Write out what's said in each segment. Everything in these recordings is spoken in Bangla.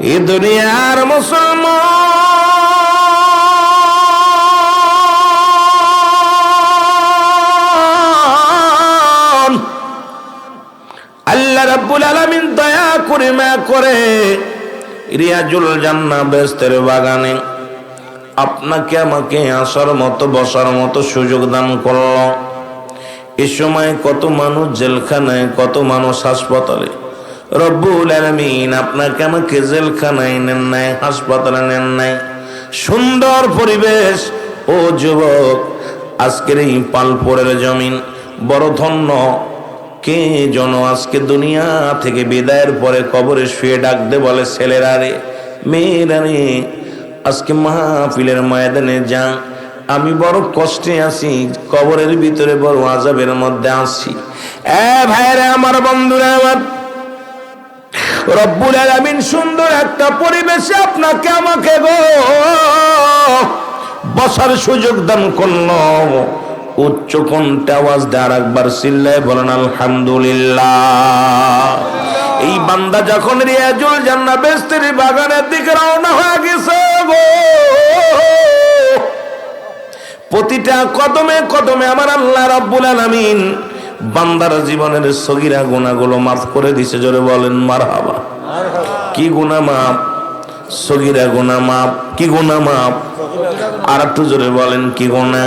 এ দুনিয়ার মুসলমান। আল্লাহ রাব্বুল আলামিন দয়া করে মা করে রিয়াজুল জান্নাহ বেস্তের বাগানে আপনাকে আমাকে আসার মতো, বসার মতো সুযোগ দান করল। এ সময় কত মানুষ জেলখানায়, কত মানুষ হাসপাতালে রব্বুল আলমিন আপনাকে আমাকে জেলখানায় নেন নাই, হাসপাতালে নেন নাই। সুন্দর পরিবেশ। ও যুবক, আজকের এই পালপুরের জমিন বড় ধন্য। কে জন আজকে দুনিয়া থেকে বিদায়ের পরে কবরে শুয়ে ডাকতে বলে, ছেলেরা রে, মেয়েরা রে, আজকে মাহফিলের ময়দানে যা আমি বড় কষ্টে আছি, কবরের ভিতরে বড় আজাবের মধ্যে আছি। এ ভাইরে আমার বন্ধুরা, আমার রব্বুল আলামিন সুন্দর একটা পরিবেশে আপনাকে, আমাকে গো। বসার সুযোগ দান করল। উচ্চ কণ্ঠে আওয়াজ দেওয়ার একবার চিল্লায় বলেন, আলহামদুলিল্লাহ। এই বান্দা যখন রিয়াজুল জান্না বেস্তের বাগানের দিকে রওনা হয়ে গেছে গো। প্রতিটা কদমে কদমে আমার আল্লাহ রাব্বুল আলামিন বান্দার জীবনের সগিরা গুণাগুলো মাফ করে দিছে, জোরে বলেন মার হাবা কি গুণা মাপ? সগিরা গুণা মাপ? কি গুণা মাপ? আর একটু জোরে বলেন, কি গুণা?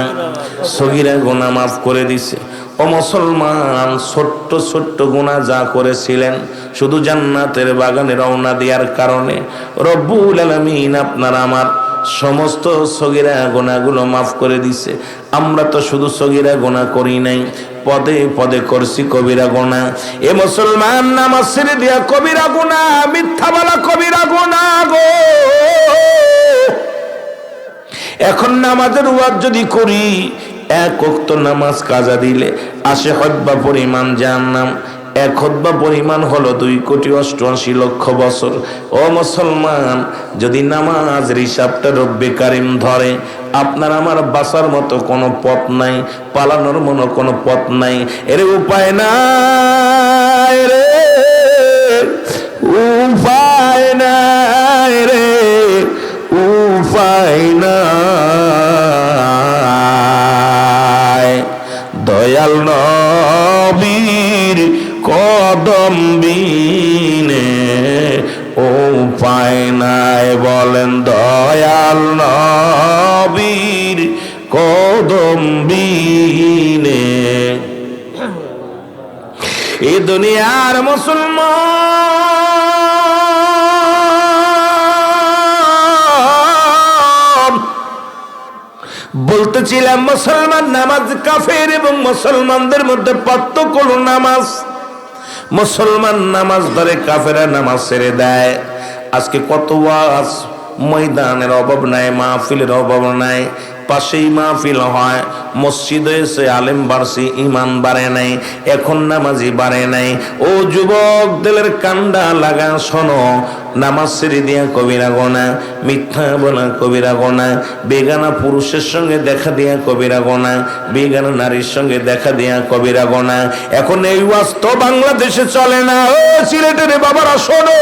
সগিরা গুণা মাফ করে দিছে। ও মুসলমান, ছোট্ট ছোট্ট গুণা যা করেছিলেন, শুধু জান্নাতের বাগানে রওনা দেওয়ার কারণে, রব্বুল আলামিন আপনার আমার সমস্ত সগিরা গোনাগুলো মাফ করে দিছে। আমরা তো শুধু সগিরা গোনা করি নাই পদে পদে করছি কবিরা গোনা এ মুসলমান নামাজ ছেড়ে দিয়া কবিরা গোনা মিথ্যা বলা কবিরা গোনা গো। এখন নামাজের ওয়াজ যদি করি, এক অক্ত নামাজ কাজা দিলে আসে হদ্বা পরিমাণ জাহান্নাম। নাম এক হদ্বা পরিমাণ হলো দুই কোটি অষ্টআশি লক্ষ বছর। ও মুসলমান, যদি নামাজ হিসাবটা রব্বে কারিম ধরে, আপনার আমার বাসার মতো কোনো পথ নাই, পালানোর মতো কোনো পথ নাই। এর উপায় নাই রে, উপায় নাই রে, উপায় নাই। দয়াল নবীর কদম বিনে উপায় নাই বলেন দয়াল নবীর কদম বিনে এ দুনিয়ার মুসলমান। বলতেছিলাম, মুসলমান নামাজ কাফের এবং মুসলমানদের মধ্যে পার্থক্য নামাজ। মুসলমান নামাজ ধরে কাফেরা নামাজ ছেড়ে দেয়। আজকে কত ওয়াজ, ময়দানের অভাব নাই, মাহফিলের অভাব নাই পাশেই মাহফিল হয়। মসজিদ হয়েছে আলেম বাড়ছে ইমান বাড়ে নাই, এখন নামাজি বাড়ে নাই। ও যুবক, দিলের কান্ডা লাগা শোনো, নামাজ ছেড়ে দিয়া কবিরা গোনা, মিথ্যা বোনা কবিরা গোনা, বেগানা পুরুষের সঙ্গে দেখা দিয়া কবিরা গোনা, বেগানা নারীর সঙ্গে দেখা দিয়া কবিরা গোনা। এখন এই ওয়াজ তো বাংলাদেশে চলে না। ও সিলেটের বাবারা শোনো,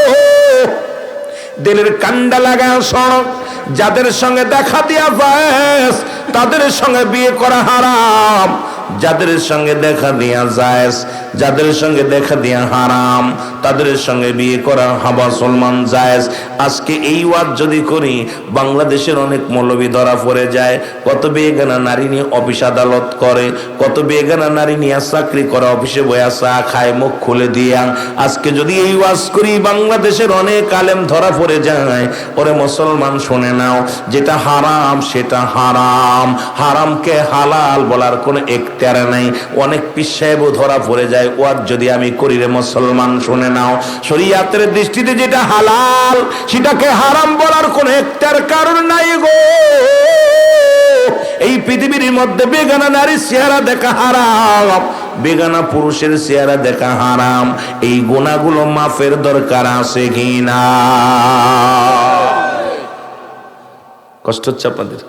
দিলের কান্ডা লাগা সড়ক যাদের সঙ্গে দেখা দিয়া যায় তাদের সঙ্গে বিয়ে করা হারাম। যাদের সঙ্গে দেখা দিয়া যায় যাদের সঙ্গে দেখা দিয়া হারাম, তাদের সঙ্গে বিয়ে করা হাবা সলমান জায়েজ। আজকে এই ওয়াজ যদি করি, বাংলাদেশের অনেক মৌলবী ধরা পড়ে যায়। কত বেগানা নারী নিয়ে অফিস আদালত করে, কত বেগানা নারী নিয়ে চাকরি করে, অফিসে বয়া চা খায়, মুখ খুলে দিয়া। আজকে যদি এই ওয়াজ করি, বাংলাদেশের অনেক আলেম ধরা পড়ে যায়। ওরে মুসলমান শুনে নাও, যেটা হারাম সেটা হারাম। হারামকে হালাল বলার কোনো একটার নাই। অনেক পিসাহেবও ধরা পড়ে যায়। ওয়াজ যদি আমি করি রে মুসলমান, শুনে নাও। শরিয়াতের দৃষ্টিতে যেটা হালাল, সেটাকে হারাম বলার কোনো একটার কারণ নাই গো। এই পৃথিবীর মধ্যে বেগানা নারীর চেহারা দেখা হারাম, বেগানা পুরুষের চেহারা দেখা হারাম। এই গুণাগুলো মাফের দরকার আছে কিনা কষ্ট হচ্ছে আপনাদের?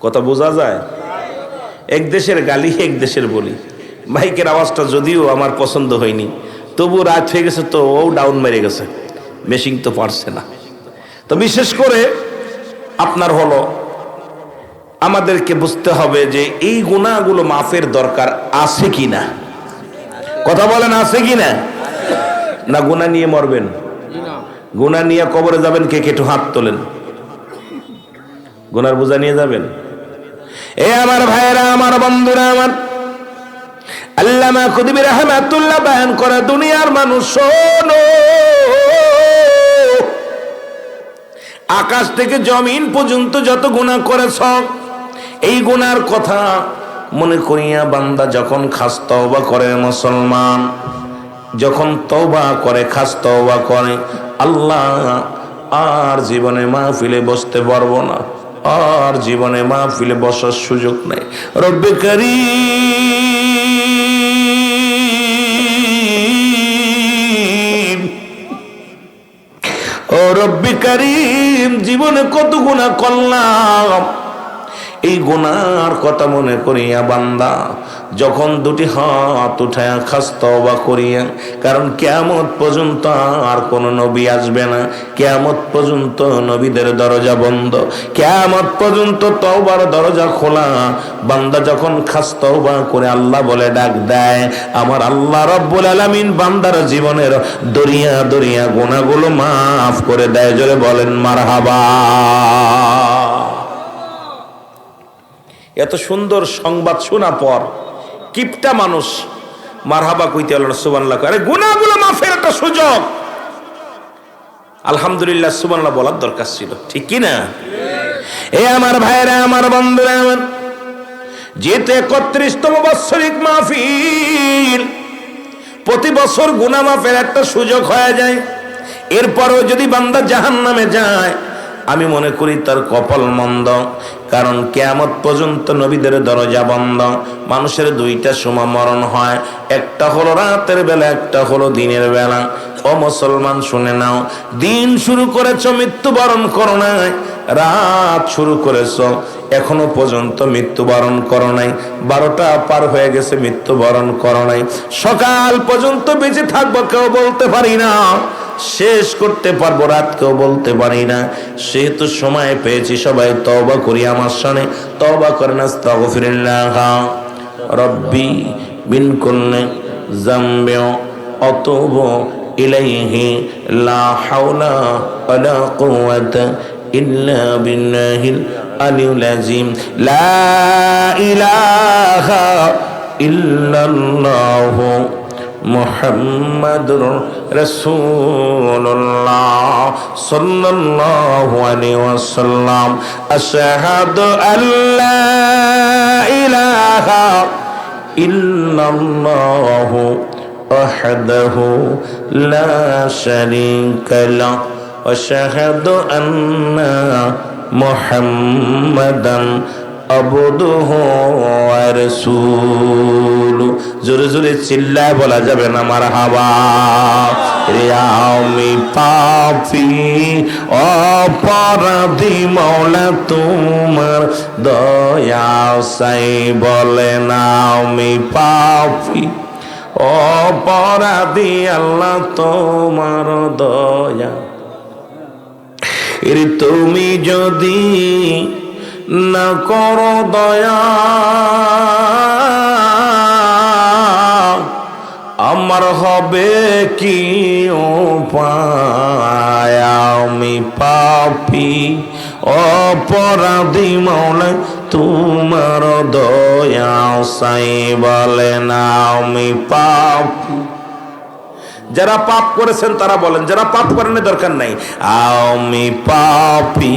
কথা বোঝা যায়? এক দেশের গালি, এক দেশের বলি। মাইকের আওয়াজটা যদিও আমার পছন্দ হয়নি, তবু রাত হয়ে গেছে তো ও ডাউন মেরে গেছে। মেশিন তো পারছে না। তো বিশেষ করে আপনার হলো, আমাদেরকে বুঝতে হবে যে এই গুণাগুলো মাফের দরকার আছে কি না কথা বলেন, আছে কি না না গুণা নিয়ে মরবেন। গুণা নিয়ে কবরে যাবেন কে কেটু হাত তোলেন। গুনার বোঝা নিয়ে যাবেন? এ আমার ভাইয়েরা, আমার বন্ধুরা, আমার আল্লামা কুতুবী রাহমাতুল্লাহ বয়ান করে, দুনিয়ার মানুষ শোনো। আকাশ থেকে জমিন পর্যন্ত যত গুনাহ করেছ, এই গুনার কথা মনে করিয়া বান্দা যখন খাস তওবা করে মুসলমান, যখন তওবা করে, খাস তওবা করে, আল্লাহ আর জীবনে মাহফিলে বসতে পারব না। আর জীবনে মাহফিলে বসার সুযোগ নাই। রব্বে কারি ও রব্বি কারিম, জীবনে কত গুণা করলাম। এই গুনার কথা মনে করিয়া বান্দা, যখন দুটি হাত উঠায়া খাস্ত বা করিয়া, কারণ কেমত পর্যন্ত আর কোন নবী আসবে না কেমত পর্যন্ত নবীদের দরজা বন্ধ কেমত পর্যন্ত তওবার দরজা খোলা, বান্দা যখন খাস্ত বা করে আল্লাহ বলে ডাক দেয়, আমার আল্লাহ রব্বুল আলামিন বান্দার জীবনের দরিয়া দরিয়া গুণাগুলো মাফ করে দেয়, জোরে বলেন মারহাবা। এত সুন্দর সংবাদ শোনা পর কিপটা মানুষ মারহাবা কইতে হলো সুবান্লাহ আরে গুনাগুলো মাফের একটা সুযোগ। আলহামদুলিল্লাহ সুবান্লাহ বলার দরকার ছিল। ঠিক কি না এ আমার ভাইরা, আমার বন্ধুরা, আমার যেহেতু একত্রিশতম বাৎসরিক মাহফিল, প্রতি বছর গুনা মাফের একটা সুযোগ হয়ে যায়। এরপরও যদি বান্দা জাহান নামে যায় আমি মনে করি তার কপাল মন্দ, কারণ কেয়ামত পর্যন্ত নবীদের দরজা বন্ধ। মানুষের দুইটা সময় মরণ হয়, একটা হলো রাতের বেলা, একটা হলো দিনের বেলা। ও মুসলমান শুনে নাও, দিন শুরু করেছ, মৃত্যুবরণ করো নাই। রাত শুরু করেছ, এখনও পর্যন্ত মৃত্যুবরণ করো নাই। বারোটা পার হয়ে গেছে, মৃত্যুবরণ করো নাই। সকাল পর্যন্ত বেঁচে থাকব, কেউ বলতে পারি না। শেষ করতে পারব, রাত কেউ বলতে পারি না। সেহেতু সময় পেয়েছি, সবাই তবা করি আমার সামনে। তবা করেন আস্তাগফিরুল্লাহ। রব্বি বিন কুল্লে জামবে অতব ইলাইহি লা হাওলা ওয়ালা কুওয়াতা إلا بالله العلي العظيم. لا إله إلا الله محمد رسول الله صلى الله عليه وسلم. أشهد أن لا إله إلا الله وحده لا شريك له. وشهد أن محمدا عبده ورسوله জোরে জোরে চিল্লায় বলা যাবে না আমার হাওয়া রে আমি পাপি অপরাধী মৌলা তোমার দয়া সাই বলে না আমি পাপি অপরাধী আল্লাহ তোমার দয়া এর তুমি যদি না করো দয়া, আমার হবে কি উপায়? আমি পাপি, অপরাধী মনে তোমার দয়া, সাই বলে না, আমি পাপি। যারা পাপ করেছেন তারা বলেন, যারা পাপ করেন দরকার নাই। আমি পাপি,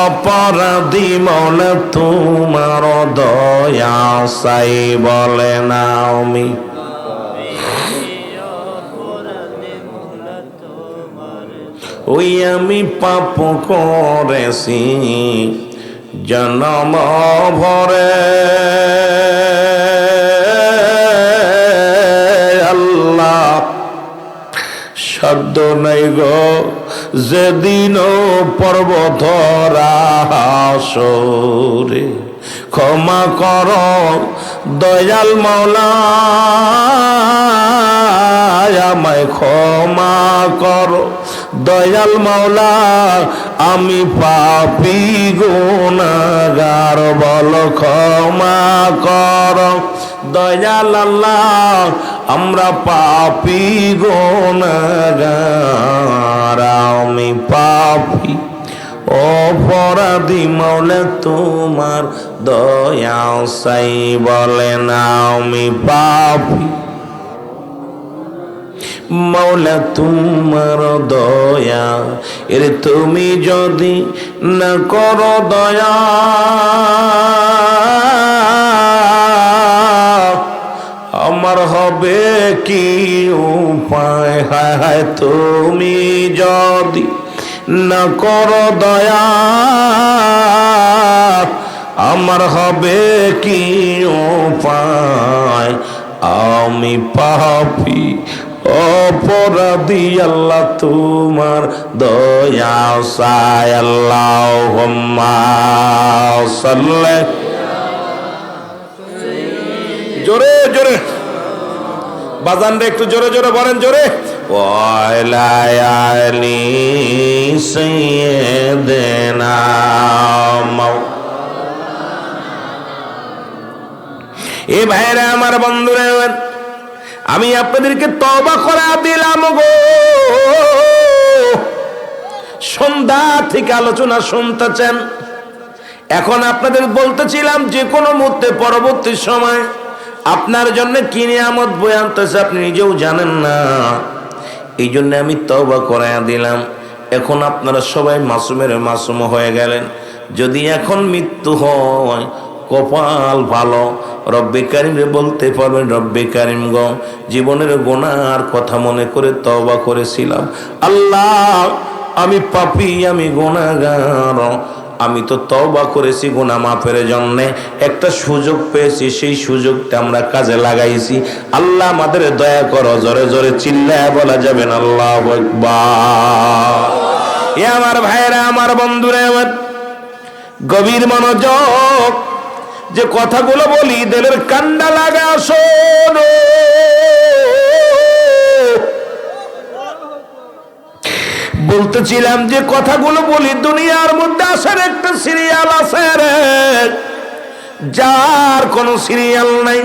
অপরাধী মনে, তোমার দয়া সাই বলে না আমি। ওই আমি পাপ করেছি, জনম ভরে। শব্দ নাই গো। যেদিন পর্বত রাসরে ক্ষমা কর দয়াল মাওলা, আমায় ক্ষমা করো দয়াল মাওলা, আমি পাপি গুনাগার, বল ক্ষমা কর দয়াল আল্লাহ আমরা পাপি গুনাগার আমি পাপি, অপরাধী মৌলে তোমার দয়া সাই বলেন আমি পাপি। মৌলা তোমার দয়া, এর তুমি যদি না করো দয়া আমার হবে কি উপায়? হায় হায়, তুমি যদি না করো দয়া, আমার হবে কি উপায়? আমি পাপি, অপরাধী আল্লাহ, তোমার দয়া সায় আল্লাহ সাল্লে। জোরে জোরে। বাজান রে একটু জোরে জোরে বলেন, জোরে। এ ভাইরা আমার বন্ধুরা, আমি আপনাদেরকে তবা করা দিলাম গো। সন্ধ্যা থেকে আলোচনা শুনতেছেন। এখন আপনাদের বলতেছিলাম যে কোনো মুহূর্তে পরবর্তী সময় আপনার জন্য কি নিয়ামত বই আনতেছে আপনি নিজেও জানেন না। এই জন্য আমি তবা করাইয়া দিলাম। এখন আপনারা সবাই মাসুমের মাসুম হয়ে গেলেন। যদি এখন মৃত্যু হয়, কপাল ভালো। রব্বে কারিমরে বলতে পারবেন, রব্বে কারিম গ, জীবনের গোনার কথা মনে করে তবা করেছিলাম। আল্লাহ, আমি পাপি, আমি গোনাগার। আমি তো তওবা করেছি গুনাহ মাফের জন্যে। একটা সুযোগ পেয়েছি, সেই সুযোগটা আমরা কাজে লাগাইছি। আল্লাহ আমাদের দয়া করো, জোরে জোরে চিল্লায় বলা যাবেন আল্লাহ এ আমার ভাইরা আমার বন্ধুরা, আমার গভীর মনোযোগ, যে কথাগুলো বলি, দিলের কান্ডা লাগা শোনো। বলতেছিলাম যে কথাগুলো বলি, দুনিয়ার মধ্যে আসার একটা সিরিয়াল আছে রে। যার কোনো সিরিয়াল নাই।